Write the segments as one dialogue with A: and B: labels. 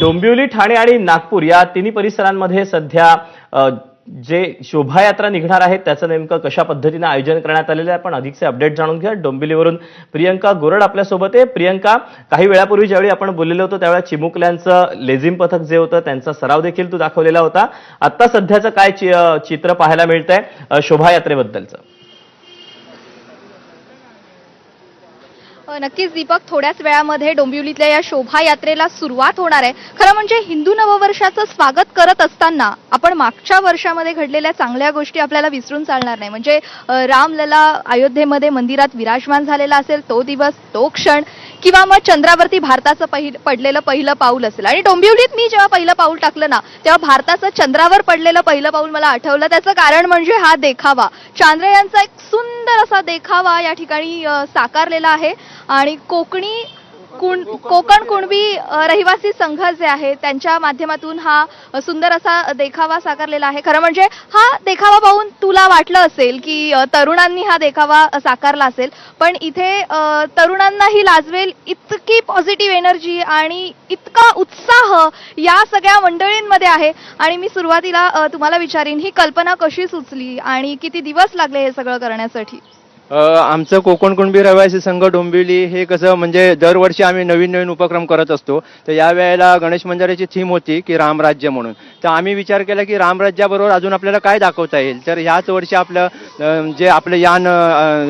A: डोंबिवली ठाणे आणि नागपूर या तिन्ही परिसरांमध्ये सध्या जे शोभायात्रा निघणार आहे त्याचं नेमकं कशा पद्धतीनं आयोजन करण्यात आलेलं आहे आपण अधिकचे अपडेट जाणून घ्या डोंबिवलीवरून प्रियंका गोरड आपल्यासोबत आहे. प्रियंका काही वेळापूर्वी ज्यावेळी आपण बोललेलो होतो त्यावेळेला चिमुकल्यांचं लेझिम पथक जे होतं त्यांचा सराव देखील तू दाखवलेला होता. आता सध्याचं काय चि- चित्र पाहायला मिळतंय शोभायात्रेबद्दलचं?
B: नक्कीच दीपक थोड्याच वेळामध्ये डोंबिवलीतल्या या शोभायात्रेला सुरुवात होणार आहे. खरं म्हणजे हिंदू नववर्षाचं स्वागत करत असताना आपण मागच्या वर्षामध्ये घडलेल्या चांगल्या गोष्टी आपल्याला विसरून चालणार नाही. म्हणजे रामलला अयोध्येमध्ये मंदिरात विराजमान झालेला असेल तो दिवस तो क्षण किंवा मग चंद्रावरती भारताचं पहिलं पडलेलं पहिलं पाऊल असेल. आणि डोंबिवलीत मी जेव्हा पहिलं पाऊल टाकलं ना तेव्हा भारताचं चंद्रावर पडलेलं पहिलं पाऊल मला आठवलं. त्याचं कारण म्हणजे हा देखावा. चांद्रयानचा एक सुंदर असा देखावा या ठिकाणी साकारलेला आहे. आणि कोकणी कुण कोकण कुणबी रहिवासी संघ जे आहे त्यांच्या माध्यमातून हा सुंदर असा देखावा साकारलेला आहे. खरं म्हणजे हा देखावा पाहून तुला वाटलं असेल की तरुणांनी हा देखावा साकारला असेल पण इथे तरुणांनाही लाजवेल इतकी पॉझिटिव्ह एनर्जी आणि इतका उत्साह या सगळ्या मंडळींमध्ये आहे. आणि मी सुरुवातीला तुम्हाला विचारीन ही कल्पना कशी सुचली आणि किती दिवस लागले हे सगळं करण्यासाठी?
C: आमचं कोकण कुणबी रहिवासी संघ डोंबिवली हे कसं म्हणजे दरवर्षी आम्ही नवीन नवीन उपक्रम करत असतो. तर या वेळेला गणेश मंदिराची थीम होती की रामराज्य म्हणून. तर आम्ही विचार केला की रामराज्याबरोबर अजून आपल्याला काय दाखवता येईल? तर ह्याच वर्षी आपलं जे आपलं यान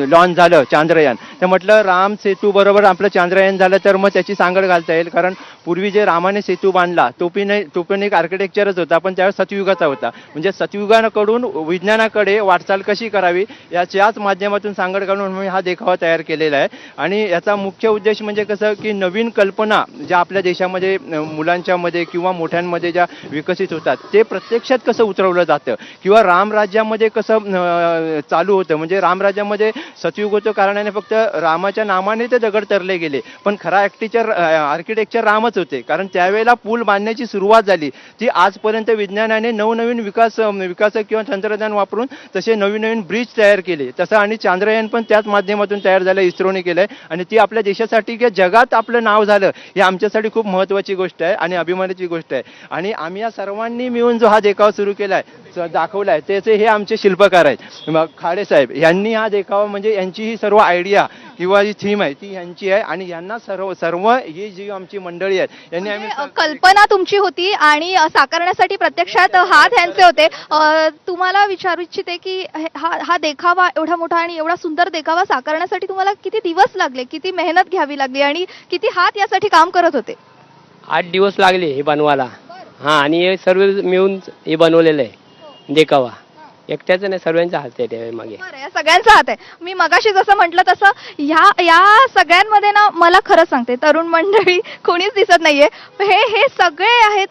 C: लॉन्च झालं चांद्रयान. तर म्हटलं राम सेतू बरोबर आपलं चांद्रयान झालं तर मग त्याची सांगड घालता येईल. कारण पूर्वी जे रामाने सेतू बांधला तो पण एक- तो पण एक आर्किटेक्चरच होता पण त्यावेळेस सतयुगाचा होता. म्हणजे सतयुगाकडून विज्ञानाकडे वाटचाल कशी करावी याच्याच माध्यमातून सांगड घालून मी हा देखावा तयार केलेला आहे. आणि याचा मुख्य उद्देश म्हणजे कसं की नवीन कल्पना ज्या आपल्या देशामध्ये मुलांच्यामध्ये किंवा मोठ्यांमध्ये ज्या विकसित होतात ते प्रत्यक्षात कसं उतरवलं जातं? किंवा रामराज्यामध्ये कसं चालू होतं. म्हणजे रामराज्यामध्ये सतयुग कारणाने फक्त रामाच्या नामाने ते दगड तरले गेले. पण खरा ॲक्टिचर आर्किटेक्चर रामच होते. कारण त्यावेळेला पूल बांधण्याची सुरुवात झाली. ती आजपर्यंत विज्ञानाने नवनवीन विकास विकासक विकास किंवा तंत्रज्ञान वापरून तसे नवीन नवीन ब्रिज तयार केले. तसं आणि चांद्रयान पण त्याच माध्यमातून तयार झालं इस्रोने केलं आहे आणि ती आपल्या देशासाठी किंवा जगात आपलं नाव झालं हे आमच्यासाठी खूप महत्त्वाची गोष्ट आहे आणि अभिमानाची गोष्ट आहे. आणि आम्ही या सर्वांनी मिळून जो हा देखावा सुरू केला आहे स- दाखवलाय. त्याचे हे आमचे शिल्पकार आहेत. मग खाडे साहेब यांनी हा देखावा म्हणजे यांची ही सर्व आयडिया किंवा जी थीम आहे ती यांची आहे आणि यांना सर्व सर्व ही जी आमची मंडळी आहेत यांनी आम्ही
B: म्हणजे, कल्पना तुमची होती आणि साकारण्यासाठी प्रत्यक्षात हात ह्यांचे होते. तुम्हाला विचारू इच्छिते की हे- हा हा देखावा एवढा मोठा आणि एवढा सुंदर देखावा साकारण्यासाठी तुम्हाला किती दिवस लागले किती मेहनत घ्यावी लागली आणि किती हात यासाठी काम करत होते?
D: आठ दिवस लागले हे बनवायला. हा आणि हे सर्व मिळून हे बनवलेलं आहे. देखावा. एकट्याचं नाही सर्वांचा हात आहे मागे
B: बरं या सगळ्यांचा हात आहे मी मगाशी जसं म्हटलं तसं ह्या या सगळ्यांमध्ये ना मला खरं सांगते तरुण मंडळी कोणीच दिसत नाहीये. हे हे सगळे आहेत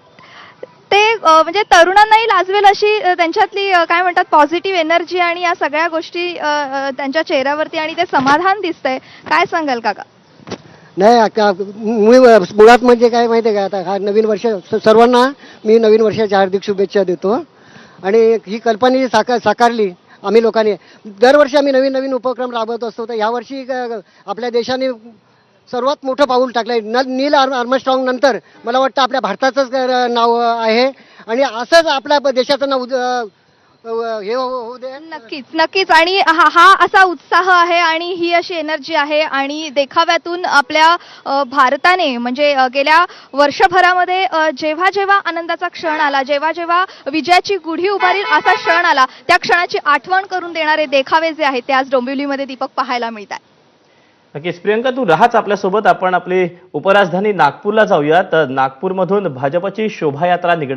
B: ते अ, म्हणजे तरुणांनाही लाजवेल अशी अ, त्यांच्यातली अ, काय म्हणतात पॉझिटिव्ह एनर्जी आणि या सगळ्या गोष्टी अ, अ, त्यांच्या चेहऱ्यावरती आणि ते समाधान दिसतंय. काय सांगाल काका?
E: नाही आता मी मुळात म्हणजे काय माहिती आहे का आता हा नवीन वर्ष स- सर्वांना मी नवीन वर्षाच्या हार्दिक शुभेच्छा देतो. आणि ही कल्पना जी साकार साकारली आम्ही लोकांनी. दरवर्षी आम्ही नवीन नवीन उपक्रम राबवत असतो. तर यावर्षी आपल्या देशाने सर्वात मोठं पाऊल टाकलंय. न नील आर्म आर्मस्ट्रॉंग नंतर मला वाटतं आपल्या भारताचंच नाव आहे. आणि असंच आपल्या देशाचं नाव अ, हे हो- होऊ दे.
B: नक्कीच नक्कीच. आणि हा हा असा उत्साह आहे आणि ही अशी एनर्जी आहे आणि देखाव्यातून आपल्या अ, भारताने म्हणजे अ, गेल्या वर्षभरामध्ये अ, जेव्हा जेव्हा आनंदाचा क्षण आला जेव्हा जेव्हा विजयाची गुढी उभारील असा क्षण आला त्या क्षणाची आठवण करून देणारे देखावे जे आहेत ते आज डोंबिवलीमध्ये दीपक पाहायला मिळतात
A: नक्कीच. प्रियंका तू राहाच आपल्यासोबत. आपण आपली उपराजधानी नागपूरला जाऊया तर नागपूरमधून भाजपची शोभायात्रा निघणार